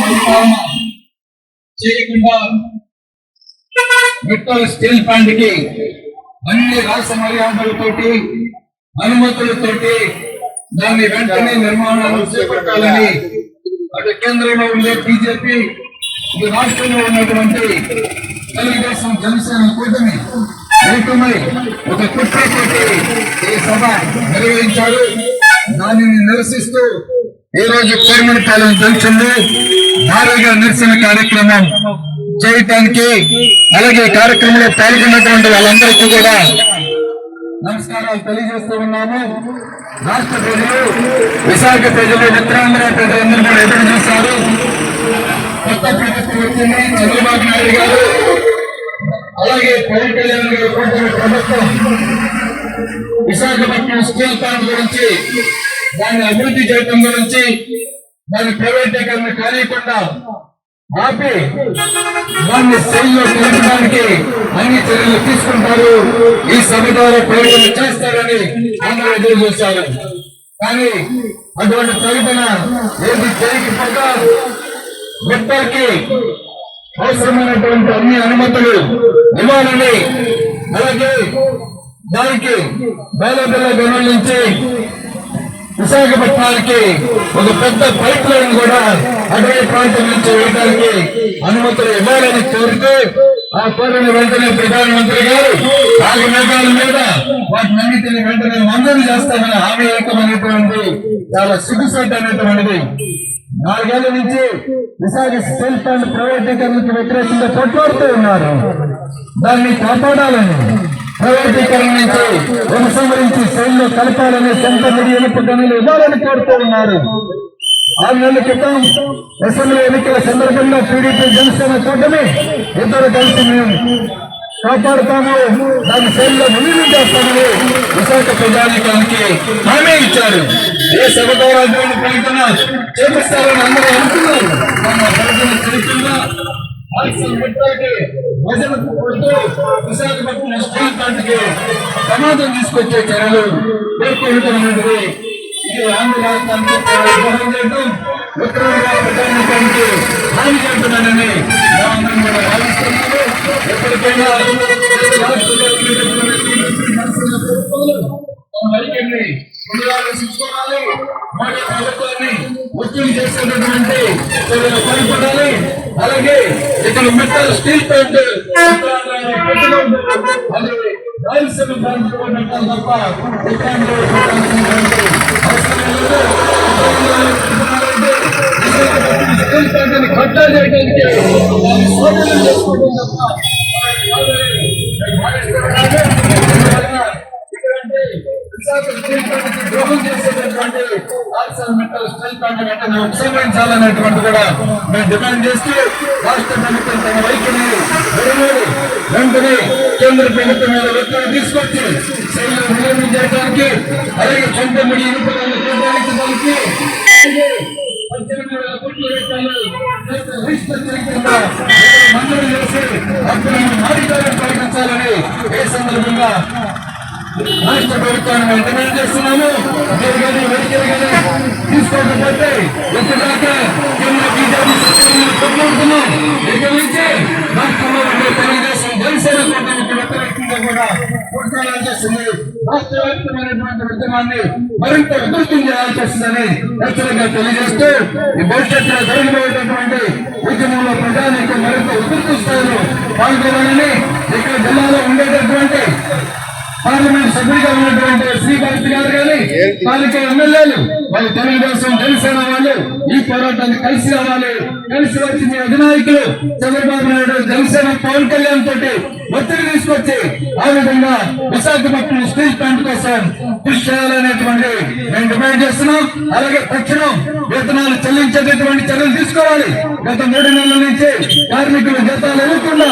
పరిపాలన చేయకుండా mitral steel ప్లాంట్కి అన్ని రాష్ట్ర మర్యాదలతోటి అనుమతులతోటి దాన్ని వెంటనే నిర్మాణాలు చేపట్టాలని అటు కేంద్రంలో ఉండే బీజేపీ ఈ రాష్ట్రంలో ఉన్నటువంటి తెలుగుదేశం జనసేన కూటమి ఏకమై ఒక కుట్రతోటి ఈ సభ నిర్వహించారు దానిని నిరసిస్తూ ఈ రోజు కోరమణపాలెం జంక్షన్లో భారీగా నిరసన కార్యక్రమం చేయటానికి అలాగే కార్యక్రమంలో పాల్గొన్నటువంటి వాళ్ళందరికీ కూడా నమస్కారాలు తెలియజేస్తూ ఉన్నాము. రాష్ట్ర ప్రజలు విశాఖ ప్రజలు ఉత్తరాంధ్ర ప్రజలందరూ కూడా ఎదురు చూశారు. కొత్త ప్రభుత్వం వచ్చింది. చంద్రబాబు నాయుడు గారు అలాగే పవన్ కళ్యాణ్ గారు కూటమి ప్రభుత్వం విశాఖపట్నం స్టీల్ ప్లాంట్ గురించి దాన్ని అభివృద్ధి చేయడం గురించి దాని ప్రైవేటీకరణ కానియకుండా ఆపి దాన్ని శైలిలో కలపడానికి అన్ని చర్యలు తీసుకుంటారు. ఈ సభ ద్వారా ప్రయోజనం చేస్తారని అందరూ ఎదురు చూశారు. కానీ అటువంటి ప్రకటన ఏది చేయకపోగా వ్యక్తులకి అవసరమైనటువంటి అన్ని అనుమతులు ఇవ్వాలని అలాగే దానికి బయలుదేర గమనించి విశాఖపట్నానికి ఒక పెద్ద పైప్ లైన్ కూడా అటవీ ప్రాంతం నుంచి వేయడానికి అనుమతులు ఇవ్వాలని కోరుతూ ఆ కోరిన వెంటనే ప్రధానమంత్రి గారు నాలుగు మేఘాల మీద వాటిని అన్నిటిని వెంటనే మంజూరు చేస్తామని హామీ ఏకమైనటువంటి చాలా సిగ్గుసేట్ అనేటువంటిది. నాలుగేళ్ళ నుంచి విశాఖ స్టీల్ ప్లాంట్ ప్రైవేటీకరణకు వ్యతిరేకంగా కొట్లాడుతూ ఉన్నారు. దాన్ని కాపాడాలని ప్రైవేటీకరణించి ఉపసంహరించి శైలిలో కలపాలని సొంత నిధి గనులు ఇవ్వాలని కోరుతూ ఉన్నారు. ఆరు నెలల క్రితం అసెంబ్లీ ఎన్నికల సందర్భంగా టీడీపీ జనసేన కూటమి ఇద్దరు కలిసి మేము కాపాడుతాము. దాని శైలిలో విలీనం చేస్తామని విశాఖ ప్రజానికానికి హామీ ఇచ్చారు. ఏ సభ గౌరవ ప్రకటన చేపిస్తారని అందరూ అనుకున్నారు. కానీ పెట్టడానికి ప్రజలకు కొడుతూ విశాఖపట్నం ప్రమాదం తీసుకొచ్చే చర్యలు పేర్కొంటున్నది ఇది ఆంధ్ర రాష్ట్రానికి ద్రోహం చేయడం ఉత్తరాంధ్ర ప్రజానీకానికి హాని చేస్తున్నానని మేమందరం కూడా భావిస్తున్నాము ఎప్పటికైనా పునరాలోచించుకోవాలి మోడీ ప్రభుత్వాన్ని ఒత్తిడి చేసేటటువంటి చర్యలు పాల్పడాలి అలాగే ఇక్కడ మెటల్ స్టీల్ ప్లాంట్ రాయలసీమ పెట్టాలి తప్ప స్టీల్ కట్టా చేయడానికి దాన్ని చేసుకోవడం తప్ప స్టీల్ ద్రోహం చేసేటటువంటి ఆర్సల్ మెటల్ స్టీల్ ప్లాంట్ వెంటనే ఉపసంహరించాలనేటువంటి కూడా మేము డిమాండ్ చేస్తూ రాష్ట్ర ప్రభుత్వం తమ వైఖరిని విడనాడి వెంటనే కేంద్ర ప్రభుత్వం మీద ఒత్తిడి తీసుకొచ్చి శైలిని విలీనం చేయడానికి అలాగే సొంత ముడి ఇనుపలను కేటాయించడానికి చేసి అధికారం ప్రకటించాలని ఏ సందర్భంగా రాష్ట్ర ప్రభుత్వాన్ని మేము డిమాండ్ చేస్తున్నాము. మీరు కానీ వైఖరి కానీ తీసుకోకపోతే ఎక్కడ కొట్లాడాలి చేస్తుంది రాష్ట్ర వ్యాప్తమైనటువంటి ఉద్యమాన్ని మరింత ఉధృతం చేయాల్సి వస్తుందని హెచ్చరికగా తెలియజేస్తూ ఈ భవిష్యత్తులో జరగబోయేటటువంటి ఉద్యమంలో ప్రజానికి మరింత ఉధృత స్థాయిలో పాల్గొనాలని ఇక్కడ జిల్లాలో ఉండేటటువంటి పార్లమెంట్ సభ్యుడిగా ఉన్నటువంటి శ్రీభారతి గారు కానీ స్థానిక ఎమ్మెల్యేలు వాళ్ళు తెలుగుదేశం జనసేన వాళ్ళు ఈ పోరాటాన్ని కలిసి రావాలి. కలిసి వచ్చి మీ అధినాయకులు చంద్రబాబు నాయుడు జనసేన పవన్ కళ్యాణ్ తోటి ఒత్తిడి తీసుకొచ్చి ఆ విధంగా విశాఖపట్నం స్టీల్ ప్లాంట్ కోసం కృషి చేయాలనేటువంటి మేము డిమాండ్ చేస్తున్నాం. అలాగే తక్షణం వేతనాలు చెల్లించేటటువంటి చర్యలు తీసుకోవాలి. గత మూడు నెలల నుంచి కార్మికులు జీతాలు ఇవ్వకుండా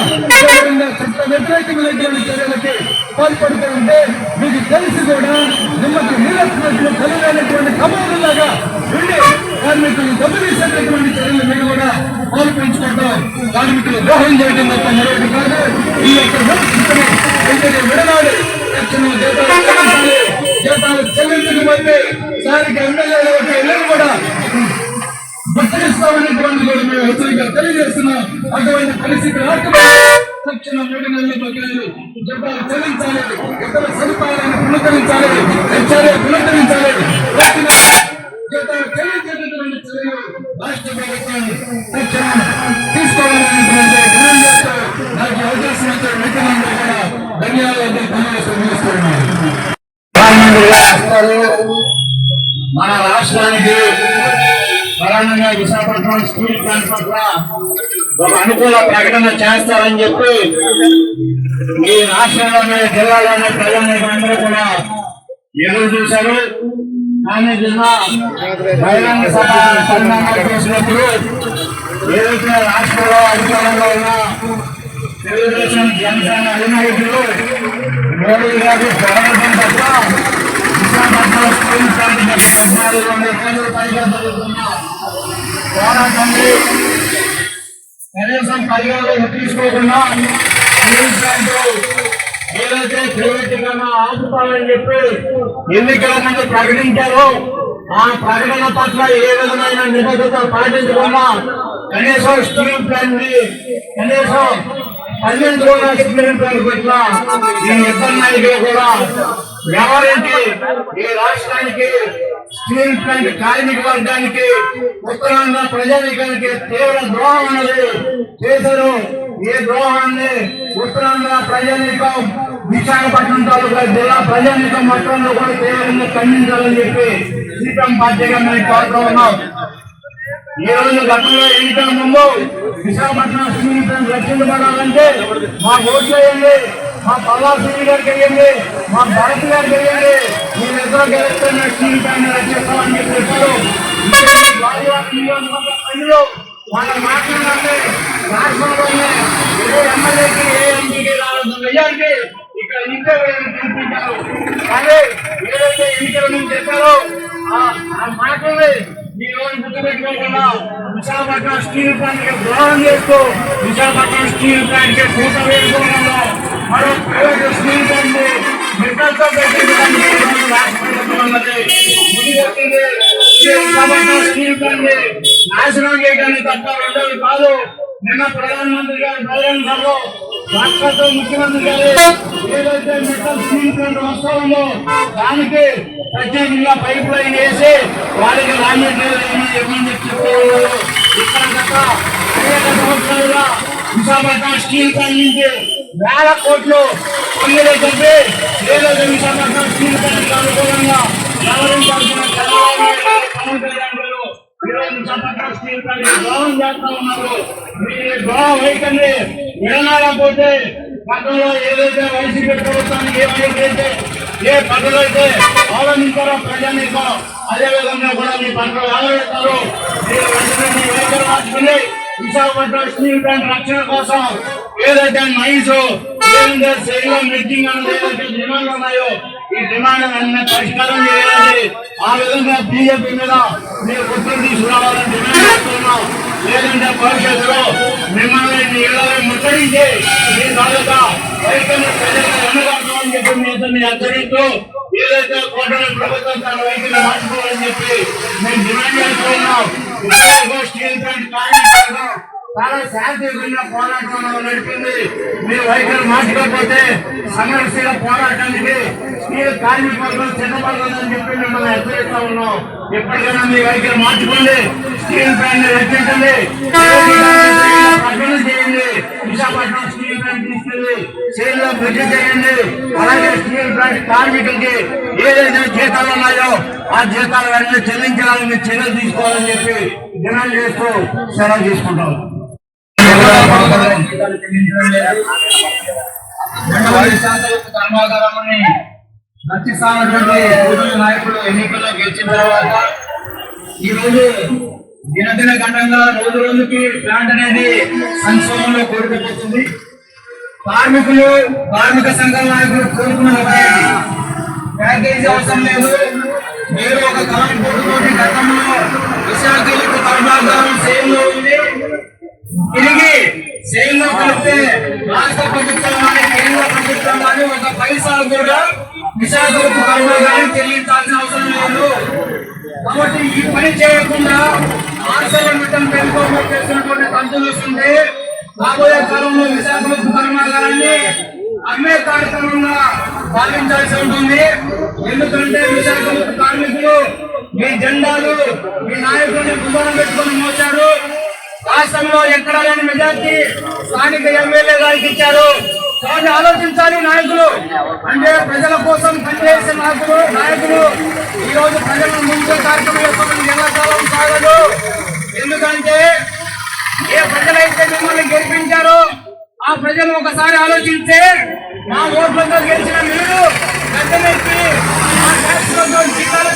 వ్యతిరేకమైనటువంటి చర్యలకి పాల్పడుతూ ఉంటే మీకు తెలిసి కూడా నిమ్మకి నీళ్ళినట్లు కలిగినటువంటి కమాలులాగా ఉండి కార్మికులను దెబ్బతీసేటటువంటి చర్యల మీద కూడా పాల్పించుకోవడం కార్మికులు ద్రోహం చేయడం తప్ప మరొకటి కాదు. ఈ యొక్క విడనాడు. తక్షణం జీతాలు చెల్లించకపోతే దానికి ఎమ్మెల్యేల యొక్క ఇళ్ళను కూడా బతికిస్తామనేటువంటి కూడా మేము హెచ్చరిక తెలియజేస్తున్నాం. అటువంటి పరిస్థితి రాకపోతే తక్షణ మూడు నెలల బకాయిలు జీతాలు చెల్లించాలి. ఇతర సదుపాయాలను పునరుద్ధరించాలి. హెచ్ఆర్ఏ పునరుద్ధరించాలి. వచ్చిన జీతాలు చెల్లించేటటువంటి చర్యలు రాష్ట్ర ప్రభుత్వం తక్షణం తీసుకోవాలనేటువంటి డిమాండ్ చేస్తూ నాకు ఈ అవకాశం ఇచ్చిన మిత్రులందరూ కూడా ధన్యవాదాలు ధన్యవాదాలు చేస్తున్నాను ప్రధానమంత్రి గారు మన రాష్ట్రానికి ప్రధానంగా విశాఖపట్నం స్టీల్ ప్లాంట్ పట్ల ఒక అనుకూల ప్రకటన చేస్తారని చెప్పి ఈ రాష్ట్రంలోనే జిల్లాలోనే ప్రజలందరూ కూడా ఎదురు చూశారు. కానీ బహిరంగ సభ పరిణామాలు చేసినప్పుడు ఏదైతే రాష్ట్రంలో అధికారంలో ఉన్న తెలుగుదేశం జనసేన అధినాయకులు మోడీ గారి పోరాటం తప్ప విశాఖపట్నం స్టీల్ పద్నాలుగు వందల రోజుల పైగా జరుగుతున్న పోరాటాన్ని కనీసం పరిగణలోకి తీసుకోకుండా స్టీల్ ప్లాంట్ ఏదైతే ప్రైవేటీకరణ ఆపుతామని చెప్పి ఎన్నికల ముందు ప్రకటించారో. ఆ ప్రకటన పట్ల ఏ విధమైన నిబద్ధత పాటించకుండా కనీసం స్టీల్ ప్లాన్ని కనీసం పన్నెండు కూడా స్టీల్ ప్లాంట్ పట్ల ఈ ఇద్దరు నాయకులు కూడా ఎవరికి ఈ రాష్ట్రానికి స్టీల్ కార్మిక వర్గానికి ఉత్తరాంధ్ర ప్రజానికానికి తీవ్ర ద్రోహం అన్నది చేశారు ఈ ద్రోహాన్ని ఉత్తరాంధ్ర ప్రజానికం విశాఖపట్నం తాలూకా జిల్లా ప్రజానికం మొత్తంలో కూడా తీవ్రంగా ఖండించాలని చెప్పి సీతం పార్టీగా మేము కోరుతూ ఉన్నాం. ఈ రోజు గతంలో ఎన్నికల ముందు విశాఖపట్నం స్టీల్ రక్షించబడాలంటే మా ఓట్లు వేయండి మా పల్లాశ్రీ గారికి వేయండి మా భారతి గారికి వేయండి మీ నిద్ర గెలుస్తున్న స్టీల్ ప్లాంట్ చేస్తామని చెప్పి చెప్పారు. ప్రజలు వాళ్ళ మాట్లాడాలి. రాష్ట్రంలోనే ఏ ఎమ్మెల్యేకి ఏ ఎంపీకి రావాల్సిన మెజార్టీ ఇక్కడ ఇంటే చూపించారు కానీ ఏదైతే ఎన్నికలు మేము చెప్పారో ఆ- ఆ ఈ రోజు గుర్తుపెట్టుకోకుండా విశాఖపట్నం స్టీల్ ప్లాంట్కి ద్రోహం చేస్తూ విశాఖపట్నం స్టీల్ ప్లాంట్కి కూట వేసుకోవడంలో మరో ప్రైవేట్ స్టీల్ ప్లాంట్ని నిర్ణయంతో పెట్టించడానికి ఈ నాశనం చేయడానికి తప్ప రెండోది కాదు నిన్న ప్రధానమంత్రి గారు బహిరంగ సభలో రాష్ట్రంతో ముఖ్యమంత్రి గారు ఏదైతే మెటల్ స్టీల్ ప్లాంట్ దానికి ప్రత్యేకంగా పైప్ లైన్ వేసి వారికి రా మెటీరియల్ ఇవ్వమని ఇక్కడ గత అనేక సంవత్సరాలుగా విశాఖపట్నం స్టీల్ ప్లాంట్ నుంచి వేల కోట్లు పన్నులు కలిపి ఏదైతే విశాఖపట్నం స్టీల్ ప్లాంట్ అనుకూలంగా వ్యవహరించాల్సిన చంద్రబాబు నాయుడు గారు, ఈరోజు విశాఖపట్నం స్టీల్ ప్లాంట్ ద్రోహం చేస్తా ఉన్నారు. మీ ద్రోహం వైఖరిని విడనాడకపోతే గతంలో ఏదైతే వైసీపీ ప్రభుత్వానికి ఏమైతే ఏ పదవులు అయితే అవలంబించారో ప్రజానీకం అదే విధంగా కూడా మీ పనులు ఆలోచిస్తారు. మీరు వెంటనే మీ వైఖరి మార్చుకుని విశాఖపట్నం స్టీల్ ప్లాంట్ రక్షణ కోసం ఏదైతే నైస్ ఏదైతే శైలిలో మీటింగ్ ఏదైతే డిమాండ్లు ఉన్నాయో ఈ డిమాండ్ అన్ని పరిష్కారం చేయాలి. ఆ విధంగా బీజేపీ మీద మీరు ఒత్తిడి తీసుకురావాలని డిమాండ్ చేస్తున్నాం. లేదంటే భవిష్యత్తులో మిమ్మల్ని ముట్టడించి మీ తాలూకా చెప్పి మీ హెచ్చరిస్తూ ఏదైతే ప్రభుత్వం తన మార్చుకోవాలని చెప్పి మేము డిమాండ్ చేస్తున్నాం. స్టీల్ ప్లాంట్ చాలా శాంతియుతంగా పోరాటం నడిపింది. మీరు వైఖరి మార్చుకోకపోతే సంఘర్షణ పోరాటానికి స్టీల్ కార్మిక వర్గం సిద్ధపడుతుందని చెప్పి మిమ్మల్ని హెచ్చరిస్తా ఉన్నాం. ఎప్పటికైనా మీ వైఖరి మార్చుకోండి. స్టీల్ ప్లాంట్ రక్షించండి. ప్రకటన చేయండి. విశాఖపట్నం స్టీల్ ప్లాంట్ తీసుకెళ్ళి సేల్లో వృద్ధి చేయండి. అలాగే స్టీల్ ప్లాంట్ కార్మికులకి ఏదైతే జీతాలు ఉన్నాయో ఆ జీతాలు వెంటనే చెల్లించడానికి చర్యలు తీసుకోవాలని చెప్పి డిమాండ్ చేస్తూ సెలవు తీసుకుంటాం. కర్మాగారాన్ని రక్షిస్తానటువంటి కూటమి నాయకులు ఎన్నికల్లో గెలిచిన తర్వాత ఈ రోజు దినదిన గంటంగా రోజు రోజుకి ప్లాంట్ అనేది సంక్షోభంలో కోరుకుపోతుంది కార్మికులు కార్మిక సంఘాల నాయకులు కోరుకున్న ప్యాకేజీ అవసరం లేదు మీరు ఒక కార్మికుడు తోటి గతంలో విశాఖ కర్మాగారం సేల్లో ఉంది తిరిగి జైల్లో కలిపితే రాష్ట్ర ప్రభుత్వం కానీ కేంద్ర ప్రభుత్వం కానీ ఒక పైసలు కూడా విశాఖకు కర్మాగారం చెల్లించాల్సిన అవసరం లేదు. కాబట్టి ఈ పని చేయకుండా ఆశల ఆర్సలమిటం పెంచుకోవడం చేసినటువంటి తంతులు వస్తుంటే రాబోయే కాలంలో విశాఖపట్నం కర్మాగారాన్ని అమ్మే కార్యక్రమంగా భావించాల్సి ఉంటుంది. ఎందుకంటే విశాఖ కార్మికులు మీ జెండాలు మీ నాయకుడిని భుజాన పెట్టుకొని మోశారు. రాష్ట్రంలో ఎక్కడా లేని మెజార్టీ స్థానిక ఎమ్మెల్యే గారికి ఇచ్చారు. కాబట్టి ఆలోచించాలి నాయకులు. అంటే ప్రజల కోసం పనిచేసే నాయకులు నాయకులు. ఈ రోజు ప్రజలను ముందు కార్యక్రమం చేసుకోవడం ఎంతకాలం సాగదు. ఎందుకంటే ఏ ప్రజలైతే మిమ్మల్ని గెలిపించారో ఆ ప్రజలు ఒకసారి ఆలోచిస్తే మా ఓట్లతో గెలిచిన మీరు పెద్దలెత్తి మా ట్యాక్స్లతో జీతాలు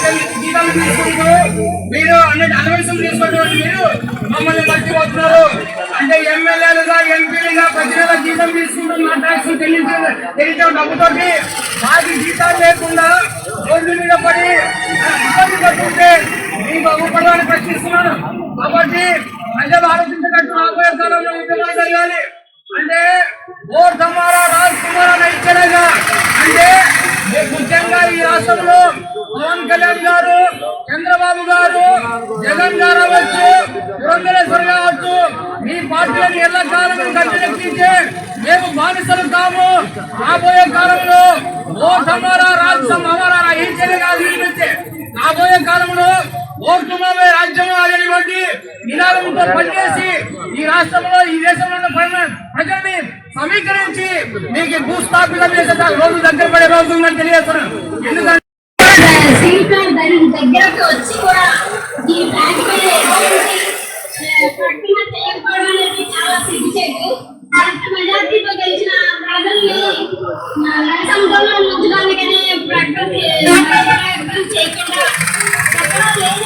మీరు అన్ని అలవెన్సులు తీసుకున్నటువంటి మీరు మమ్మల్ని మర్చిపోతున్నారు అంటే ఎమ్మెల్యేలుగా ఎంపీలుగా ప్రతి నెల జీతం తీసుకుంటూ మా ట్యాక్స్ చెల్లించే చెల్లించే డబ్బుతోటి మాకు జీతాలు లేకుండా రోడ్డు మీద పడి ఇబ్బంది పడుతుంటే మీకు అవ్వపడాలని ప్రశ్నిస్తున్నాను. కాబట్టి ప్రజలు ఆలోచించగట్టు రాబోయే కాలంలో ఉద్యమాలు జరగాలి. అంటే ఓట్ హమారా రాజ్ కుమార్ అనే ఇచ్చలేగా అంటే మీకు ముఖ్యంగా ఈ రాష్ట్రంలో పవన్ కళ్యాణ్ గారు చంద్రబాబు గారు జగన్ గారు అవ్వచ్చు పురంధరేశ్వర్ కావచ్చు మీ పార్టీలను ఎల్ల కాలం గట్టెక్కించే మేము బానిసలు కాము. రాబోయే కాలంలో ఓట్ హమారా రాజ్యం హమారా ఈ చర్యగా రాబోయే కాలంలో ఓటుమే రాజ్యం అనేటువంటి నినాదంతో పనిచేసి ఈ రాష్ట్రంలో ఈ దేశంలో ఉన్న ప్రజల్ని సమీకరించి మీకు భూస్థాపితం చేసే రోజు దగ్గర పడే రోజు తెలియజేస్తున్నాను. దగ్గరకు వచ్చి కూడా మీద చేయకపోవడం అనేది చాలా సిగ్గుచేటు మెజార్టీతో గెలిచిన ప్రజల్ని ప్రకటన చేయకుండా లేని